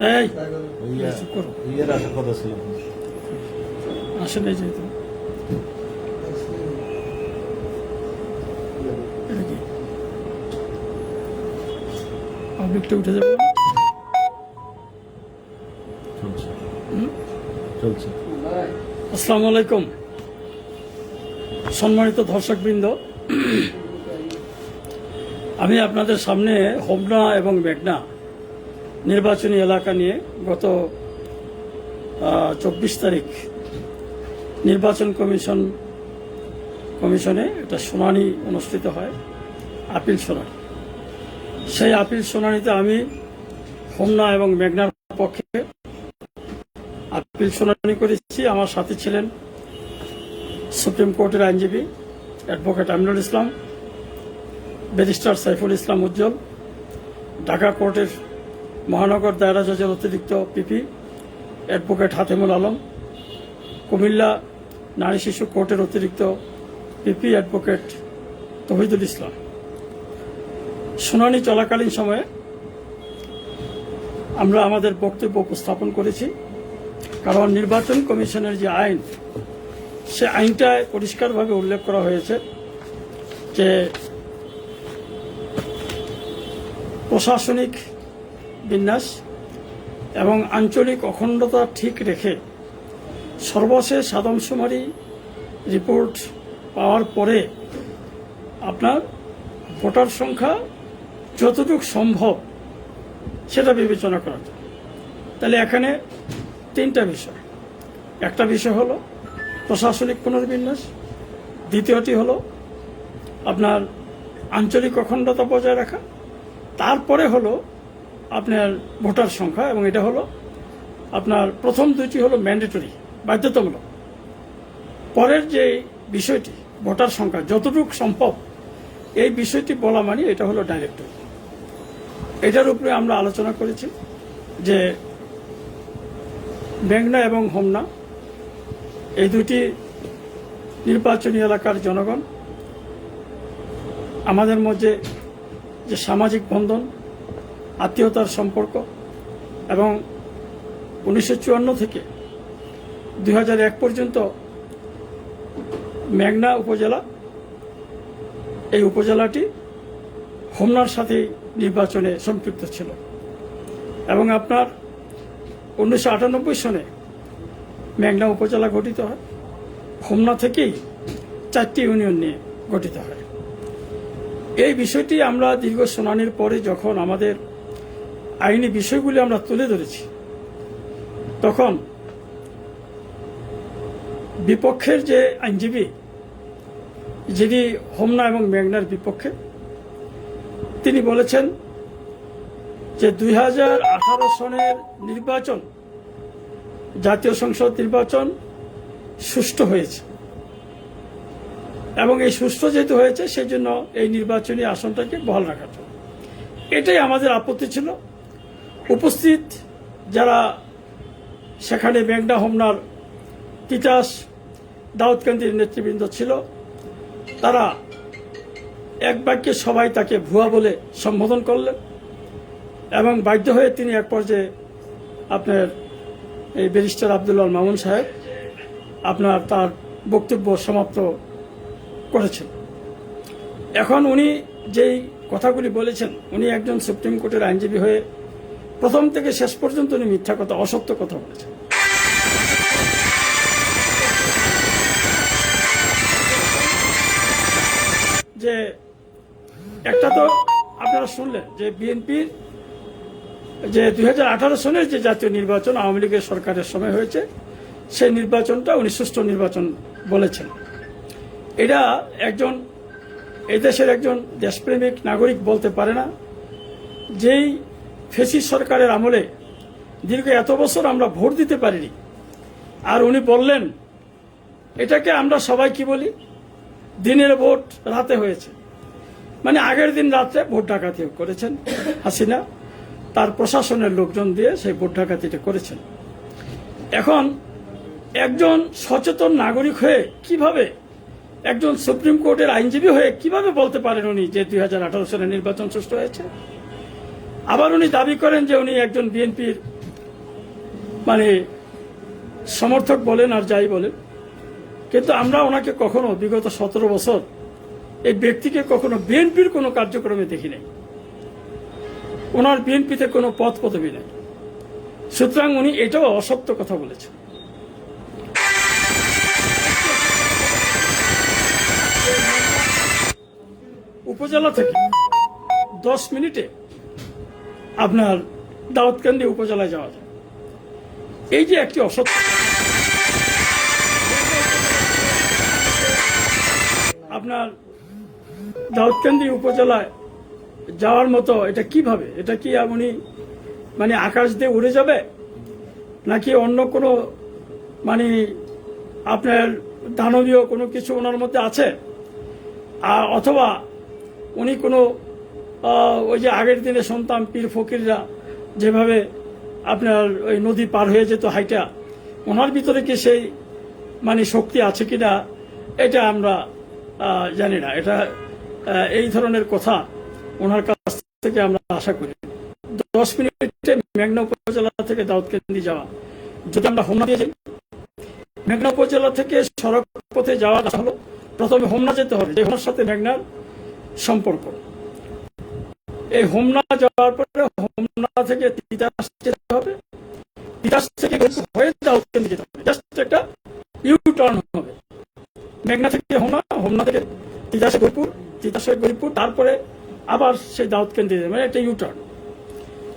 এই ইয়া ইয়ের আসার কথা ছিল। আসে নাই যেহেতু পাবলিকটা উঠে যাবে। চলছে। চলছে। আসসালামু আলাইকুম। সম্মানিত দর্শকবৃন্দ আমি আপনাদের সামনে হোমনা এবং মেঘনা নির্বাচনী এলাকা নিয়ে গত চব্বিশ তারিখ নির্বাচন কমিশন, কমিশনে একটা শুনানি অনুষ্ঠিত হয়, আপিল শুনানি। সেই আপিল শুনানিতে আমি হোমনা এবং মেঘনার পক্ষে আপিল শুনানি করেছি। আমার সাথে ছিলেন সুপ্রিম কোর্টের আইনজীবী অ্যাডভোকেট আমিনুল ইসলাম, ব্যারিস্টার সাইফুল ইসলাম উজ্জ্বল, ঢাকা কোর্টের মহানগর দায়রা জজের অতিরিক্ত পিপি অ্যাডভোকেট হাতেমুল আলম, কুমিল্লা নারী শিশু কোর্টের অতিরিক্ত পিপি অ্যাডভোকেট তহিদুল ইসলাম। শুনানি চলাকালীন সময়ে আমরা আমাদের বক্তব্য উপস্থাপন করেছি, কারণ নির্বাচন কমিশনের যে আইন, সে আইনটায় পরিষ্কারভাবে উল্লেখ করা হয়েছে যে প্রশাসনিক বিন্যাস এবং আঞ্চলিক অখণ্ডতা ঠিক রেখে সর্বশেষ আদমশুমারি রিপোর্ট পাওয়ার পরে আপনার ভোটার সংখ্যা যতটুকু সম্ভব সেটা বিবেচনা করা যায়। তাহলে এখানে তিনটা বিষয়। একটা বিষয় হলো প্রশাসনিক পুনর্বিন্যাস। দ্বিতীয়টি হলো আপনার আঞ্চলিক অখণ্ডতা বজায় রাখা। তারপরে হলো আপনার ভোটার সংখ্যা এবং এটা হলো আপনার প্রথম দুইটি হলো ম্যান্ডেটরি বাধ্যতামূলক। পরের যে বিষয়টি, ভোটার সংখ্যা, যতটুকু সম্ভব এই বিষয়টি বলা মানে এটা হলো ডাইরেক্টরি এটার উপরে আমরা আলোচনা করেছি যে মেঘনা এবং হোমনা, এই দুটি নির্বাচনী এলাকার জনগণ, আমাদের মধ্যে যে সামাজিক বন্ধন আত্মীয়তার সম্পর্ক এবং উনিশশো চুয়ান্ন থেকে দু হাজার এক পর্যন্ত মেঘনা উপজেলা, এই উপজেলাটি হোমনার সাথে নির্বাচনে সম্পৃক্ত ছিল। এবং আপনার উনিশশো আটানব্বই সনে মেঘনা উপজেলা গঠিত হয়। হোমনা থেকেই চারটি ইউনিয়ন নিয়ে গঠিত হয়। এই বিষয়টি আমরা দীর্ঘ শুনানির পরে যখন আমাদের আইনি বিষয়গুলি আমরা তুলে ধরেছি। তখন বিপক্ষের যে আইনজীবী, যিনি হোমনা এবং মেঘনার বিপক্ষে, তিনি বলেছেন যে দুই হাজার আঠারো সনের নির্বাচন, জাতীয় সংসদ নির্বাচন সুষ্ঠু হয়েছে। এবং এই সুষ্ঠু যেহেতু হয়েছে সেই জন্য এই নির্বাচনী আসনটাকে বহাল রাখার জন্য এটাই আমাদের আপত্তি ছিল। উপস্থিত যারা সেখানে মেঘনা হোমনার তিতাস দাউদকান্দির নেতৃবৃন্দ ছিল, তারা এক বাক্যে সবাই তাকে ভুয়া বলে সম্বোধন করলেন এবং বাধ্য হয়ে তিনি এক পর্যায়ে আপনার এই ব্যারিস্টার আবদুল্লাহ মামুন সাহেব আপনার তার বক্তব্য সমাপ্ত করেছেন। এখন উনি যেই কথাগুলি বলেছেন, উনি একজন সুপ্রিম কোর্টের আইনজীবী হয়ে প্রথম থেকে শেষ পর্যন্ত উনি মিথ্যা কথা, অসত্য কথা বলেছেন। যে একটা তো আপনারা শুনলেন যে বিএনপির যে দুই সনের যে জাতীয় নির্বাচন আওয়ামী লীগের সরকারের সময় হয়েছে, সেই নির্বাচনটা উনি সুষ্ঠু নির্বাচন বলেছেন। এটা একজন এই দেশের একজন দেশপ্রেমিক নাগরিক বলতে পারে না, যেই ফেসি সরকারের আমলে দীর্ঘ এত বছর আমরা ভোট দিতে পারিনি। আর উনি বললেন, এটাকে আমরা সবাই কি বলি? দিনের ভোট রাতে হয়েছে। মানে আগের দিন রাত্রে ভোট ডাকাতি করেছেন হাসিনা। তার প্রশাসনের লোকজন দিয়ে সেই ভোট ডাকাতিটা করেছেন। এখন একজন সচেতন নাগরিক হয়ে কীভাবে, একজন সুপ্রিম কোর্টের আইনজীবী হয়ে কীভাবে বলতে পারেন উনি যে দুই হাজার আঠারো সালে নির্বাচন সুষ্ঠু হয়েছে? আবার উনি দাবি করেন যে উনি একজন বিএনপির মানে সমর্থক বলেন আর যাই বলেন। কিন্তু আমরা ওনাকে কখনো বিগত সতেরো বছর এই ব্যক্তিকে কখনো বিএনপির কোনো কার্যক্রমে দেখি নাই। ওনার বিএনপিতে কোনো পদ পদবি নেই। সুতরাং উনি এটাও অসত্য কথা বলেছেন। উপজেলা থেকে দশ মিনিটে আপনার দাউদকান্দি উপজেলায় যাওয়া যায়। এই যে একটি অসত্য আপনার দাউদকান্দি উপজেলায় যাওয়ার মতো এটা কীভাবে? এটা কি উনি মানে আকাশ দিয়ে উড়ে যাবে? নাকি অন্য কোনো মানে আপনার দানবীয় কোনো কিছু ওনার মধ্যে আছে? আর অথবা উনি কোনো ওই যে আগের দিনে শুনতাম পীর ফকিররা যেভাবে আপনার ওই নদী পার হয়ে যেত হাইটা, ওনার ভিতরে কি সেই মানে শক্তি আছে কিনা এটা আমরা জানি না। এটা এই ধরনের কথা ওনার কাছ থেকে আমরা আশা করি। দশ মিনিটে মেঘনা উপজেলা থেকে দাউদকান্দি যাওয়া। যদি আমরা হোমনা দিয়ে যাই, মেঘনা উপজেলা থেকে সড়ক পথে যাওয়া হলো, প্রথমে হোমনা যেতে হবে, যে হোমনার সাথে মেঘনার সম্পর্ক। এই হোমনা যাওয়ার পরে হোমনা থেকে তিতাস যেতে হবে। তিতাস থেকে হয়ে দাউদকান্দি যেতে হবে। জাস্ট একটা ইউ টার্ন হবে। মেঘনা থেকে হোমনা হোমনা থেকে তিতাসে গরিপুর তিতাসে গরিপুর তারপরে আবার সেই দাউদকান্দি মানে একটা ইউ টার্ন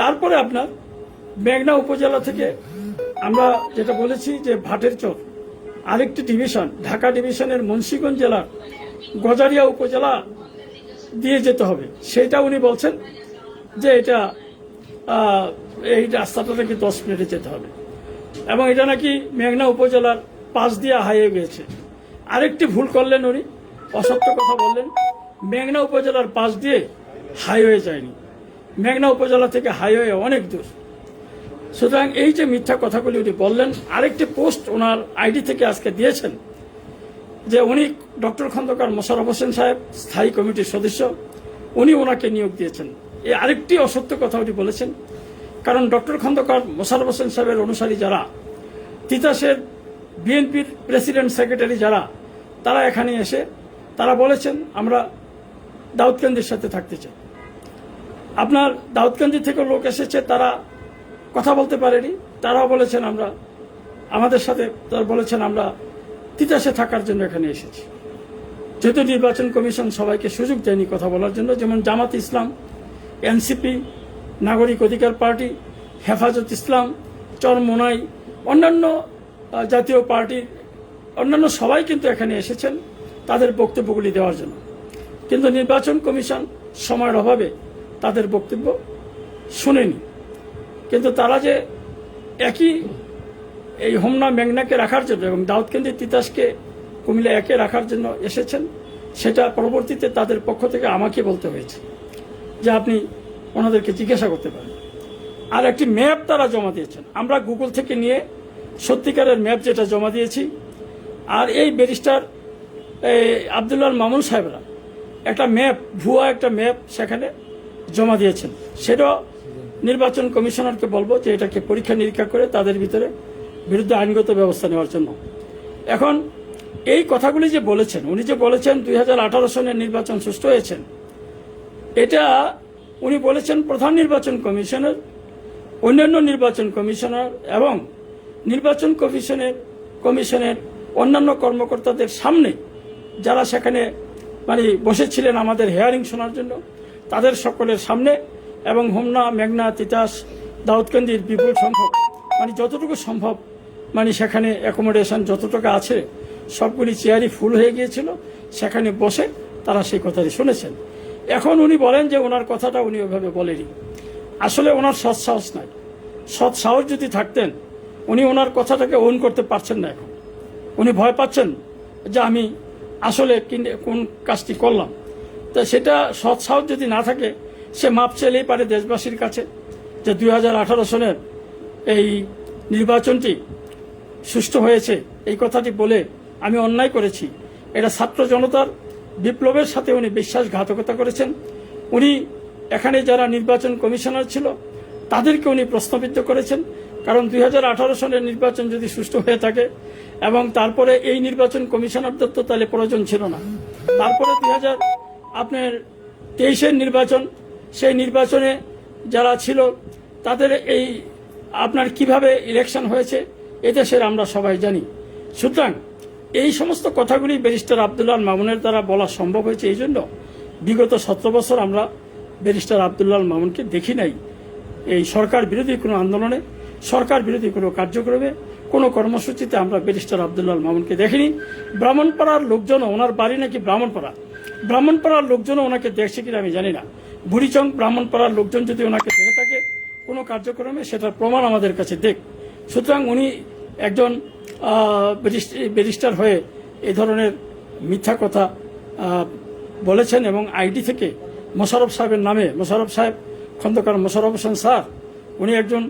তারপরে আপনার মেঘনা উপজেলা থেকে আমরা যেটা বলেছি যে ভাটের চর। আরেকটি ডিভিশন ঢাকা ডিভিশনের মুন্সিগঞ্জ জেলার গজারিয়া উপজেলা দিয়ে যেতে হবে। সেটা উনি বলছেন যে এটা এই রাস্তাটা নাকি দশ মিনিটে যেতে হবে। এবং এটা নাকি মেঘনা উপজেলার পাশ দিয়ে হাইয়ে গিয়েছে। আরেকটি ভুল করলেন উনি, অসত্য কথা বললেন। মেঘনা উপজেলার পাশ দিয়ে হাইওয়ে যায়নি। মেঘনা উপজেলা থেকে হাইওয়ে অনেক দূর। সুতরাং এই যে মিথ্যা কথাগুলি উনি বললেন, আরেকটি পোস্ট ওনার আইডি থেকে আজকে দিয়েছেন। যে উনি ডক্টর খন্দকার মোশারফ হোসেন সাহেব স্থায়ী কমিটির সদস্য, উনি ওনাকে নিয়োগ দিয়েছেন। এই আরেকটি অসত্য কথা উনি বলেছেন, কারণ ডক্টর খন্দকার মোশারফ হোসেন সাহেবের অনুসারী যারা, তিতাসের বিএনপির প্রেসিডেন্ট সেক্রেটারি যারা, তারা এখানে এসে, তারা বলেছেন, আমরা দাউদকান্দির সাথে থাকতে চাই। আপনার দাউদকান্দি থেকে লোক এসেছে, তারা কথা বলতে পারেনি, তারাও বলেছেন, আমরা, আমাদের সাথে তারা বলেছেন, আমরা তিতাসে থাকার জন্য এখানে এসেছি। যেহেতু নির্বাচন কমিশন সবাইকে সুযোগ দেয়নি কথা বলার জন্য, যেমন জামাত ইসলাম, এনসিপি, নাগরিক অধিকার পার্টি, হেফাজত ইসলাম, চরমোনাই, অন্যান্য জাতীয় পার্টির অন্যান্য সবাই কিন্তু এখানে এসেছেন তাদের বক্তব্যগুলি দেওয়ার জন্য। কিন্তু নির্বাচন কমিশন সময়ের অভাবে তাদের বক্তব্য শুনেনি। কিন্তু তারা যে একই এই হোমনা মেঘনাকে রাখার জন্য এবং দাউদকেন্দ্রের তিতাসকে কুমিল্লা একে রাখার জন্য এসেছেন, সেটা পরবর্তীতে তাদের পক্ষ থেকে আমাকে বলতে হয়েছে যে আপনি ওনাদেরকে জিজ্ঞাসা করতে পারেন। আর একটি ম্যাপ তারা জমা দিয়েছেন। আমরা গুগল থেকে নিয়ে সত্যিকারের ম্যাপ যেটা জমা দিয়েছি, আর এই ব্যারিস্টার আবদুল্লাহ মামুন সাহেবরা একটা ম্যাপ, ভুয়া একটা ম্যাপ সেখানে জমা দিয়েছেন। সেটাও নির্বাচন কমিশনারকে বলব যে এটাকে পরীক্ষা নিরীক্ষা করে তাদের ভিতরে বিরুদ্ধে আইনগত ব্যবস্থা নেওয়ার জন্য। এখন, এই কথাগুলি যে বলেছেন, উনি যে বলেছেন দুই হাজার আঠারো সনের নির্বাচন সুষ্ঠু হয়েছেন এটা উনি বলেছেন প্রধান নির্বাচন কমিশনের, অন্যান্য নির্বাচন কমিশনার এবং নির্বাচন কমিশনের কমিশনের অন্যান্য কর্মকর্তাদের সামনে যারা সেখানে মানে বসেছিলেন আমাদের হেয়ারিং শোনার জন্য, তাদের সকলের সামনে এবং হোমনা, মেঘনা, তিতাস, দাউদকান্দির বিপুল সংখ্যক মানে যতটুকু সম্ভব মানে সেখানে অ্যাকোমোডেশন যতটুকু আছে, সবগুলি চেয়ারই ফুল হয়ে গিয়েছিল। সেখানে বসে তারা সেই কথাটি শুনেছেন। এখন উনি বলেন যে ওনার কথাটা উনি ওইভাবে বলেনি। আসলে ওনার সৎ সাহস নাই। সৎ সাহস যদি থাকতেন, উনি ওনার কথাটাকে ওন করতে পারছেন না এখন। উনি ভয় পাচ্ছেন যে আমি আসলে কিনে- কাজটি করলাম। তা সেটা সৎ সাহস যদি না থাকে, সে মাপ চাইলেই পারে দেশবাসীর কাছে যে দুই হাজার আঠারো সনের এই নির্বাচনটি সুষ্ঠু হয়েছে। এই কথাটি বলে আমি অন্যায় করেছি। এটা ছাত্র জনতার বিপ্লবের সাথে উনি বিশ্বাসঘাতকতা করেছেন। উনি এখানে যারা নির্বাচন কমিশনার ছিল, তাদেরকে উনি প্রশ্নবিদ্ধ করেছেন। কারণ দুই হাজার আঠারো সালের নির্বাচন যদি সুষ্ঠু হয়ে থাকে এবং তারপরে এই নির্বাচন কমিশনারদের তো তাহলে প্রয়োজন ছিল না। তারপরে দুই হাজার, আপনার তেইশের নির্বাচন, সেই নির্বাচনে যারা ছিল, তাদের এই আপনার কীভাবে ইলেকশন হয়েছে এদেশের আমরা সবাই জানি। সুতরাং এই সমস্ত কথাগুলি ব্যারিস্টার আবদুল্লাহ মামুনের দ্বারা বলা সম্ভব হয়েছে এই জন্য বিগত সতেরো বছর আমরা ব্যারিস্টার আবদুল্লাহ মামুনকে দেখি নাই। এই সরকার বিরোধী কোনো আন্দোলনে, সরকার বিরোধী কোনো কার্যক্রমে, কোনো কর্মসূচিতে আমরা ব্যারিস্টার আবদুল্লাহ মামুনকে দেখিনি। ব্রাহ্মণপাড়ার লোকজন ওনার বাড়ি নাকি ব্রাহ্মণপাড়া? ব্রাহ্মণপাড়ার লোকজন ওনাকে দেখছে কিনা আমি জানি না। বুড়িচং ব্রাহ্মণপাড়ার লোকজন যদি ওনাকে দেখে থাকে কোনো কার্যক্রমে, সেটার প্রমাণ আমাদের কাছে দেখ। সুতরাং উনি একজন ব্যারিস্টার হয়ে এ ধরনের মিথ্যা কথা বলেছেন এবং আইডি থেকে মোশারফ সাহেবের নামে মোশারফ সাহেব, খন্দকার মোশারফ হোসেন স্যার, উনি একজন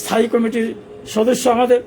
স্থায়ী কমিটির সদস্য আমাদের।